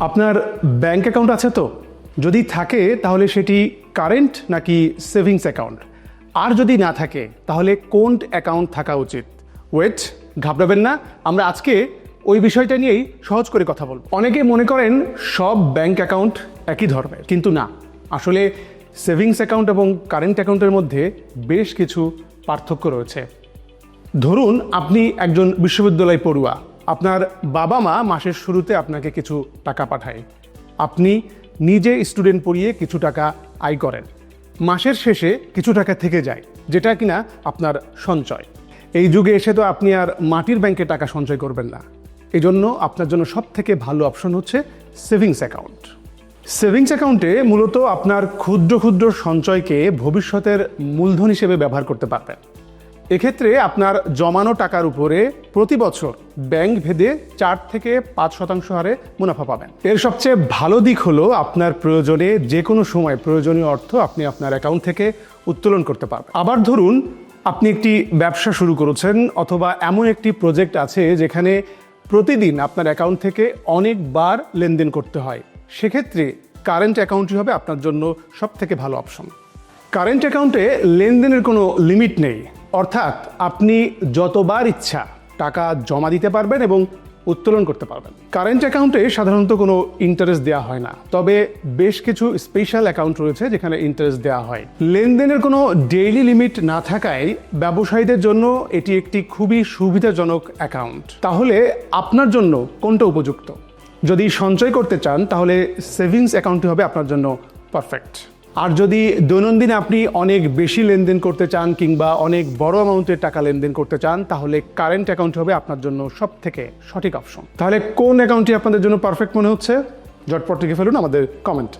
আপনার bank account আছে তো? যদি থাকে, তাহলে সেটি কারেন্ট নাকি সেভিংস অ্যাকাউন্ট আর যদি না থাকে, তাহলে কোন অ্যাকাউন্ট থাকা উচিত। ওয়েট ঘাবড়াবেন না। আমরা আজকে ওই বিষয়টা নিয়েই সহজ করে কথা বলব। অনেকে মনে করেন সব ব্যাংক অ্যাকাউন্ট একই ধরনের কিন্তু না। আসলে সেভিংস অ্যাকাউন্ট এবং কারেন্ট অ্যাকাউন্টের মধ্যে বেশ কিছু পার্থক্য রয়েছে। ধরুন, আপনি একজন বিশ্ববিদ্যালয় পড়ুয়া। আপনার বাবা মা মাসের শুরুতে আপনাকে কিছু টাকা পাঠায়। আপনি নিজে স্টুডেন্ট পড়িয়ে কিছু টাকা আয় করেন। মাসের শেষে কিছু টাকা থেকে যায়, যেটা কিনা আপনার সঞ্চয়। এই যুগে এসে তো আপনি আর মাটির ব্যাংকে টাকা সঞ্চয় করবেন না। এই জন্য আপনার জন্য সব থেকে ভালো অপশন হচ্ছে সেভিংস অ্যাকাউন্ট সেভিংস অ্যাকাউন্টে মূলত আপনার ক্ষুদ্র ক্ষুদ্র সঞ্চয়কে ভবিষ্যতের মূলধন হিসেবে ব্যবহার করতে পারবেন। এক্ষেত্রে আপনার জমানো টাকার উপরে প্রতি বছর ব্যাংক ভেদে চার থেকে পাঁচ শতাংশ হারে মুনাফা পাবেন। এর সবচেয়ে ভালো দিক হলো আপনার প্রয়োজনে যে কোনো সময় প্রয়োজনীয় অর্থ আপনি আপনার অ্যাকাউন্ট থেকে উত্তোলন করতে পারবেন। আবার ধরুন, আপনি একটি ব্যবসা শুরু করেছেন অথবা এমন একটি প্রজেক্ট আছে যেখানে প্রতিদিন আপনার অ্যাকাউন্ট থেকে অনেকবার লেনদেন করতে হয়। সেক্ষেত্রে কারেন্ট অ্যাকাউন্টই হবে আপনার জন্য সব থেকে ভালো অপশন। কারেন্ট অ্যাকাউন্টে লেনদেনের কোনো লিমিট নেই। অর্থাৎ আপনি যতবার ইচ্ছা টাকা জমা দিতে পারবেন এবং উত্তোলন করতে পারবেন। কারেন্ট অ্যাকাউন্টে সাধারণত কোনো ইন্টারেস্ট দেওয়া হয় না। তবে বেশ কিছু স্পেশাল অ্যাকাউন্ট রয়েছে যেখানে ইন্টারেস্ট দেওয়া হয়। লেনদেনের কোনো ডেইলি লিমিট না থাকায় ব্যবসায়ীদের জন্য এটি একটি খুবই সুবিধাজনক অ্যাকাউন্ট তাহলে আপনার জন্য কোনটা উপযুক্ত? যদি সঞ্চয় করতে চান, তাহলে সেভিংস অ্যাকাউন্টটি হবে আপনার জন্য পারফেক্ট আর যদি দৈনন্দিন আপনি অনেক বেশি লেনদেন করতে চান কিংবা অনেক বড় অ্যামাউন্টের টাকা লেনদেন করতে চান, তাহলে কারেন্ট অ্যাকাউন্ট হবে আপনার জন্য সব থেকে সঠিক অপশন তাহলে কোন অ্যাকাউন্টটি আপনাদের জন্য পারফেক্ট মনে হচ্ছে? জটপট লিখে ফেলুন আমাদের কমেন্ট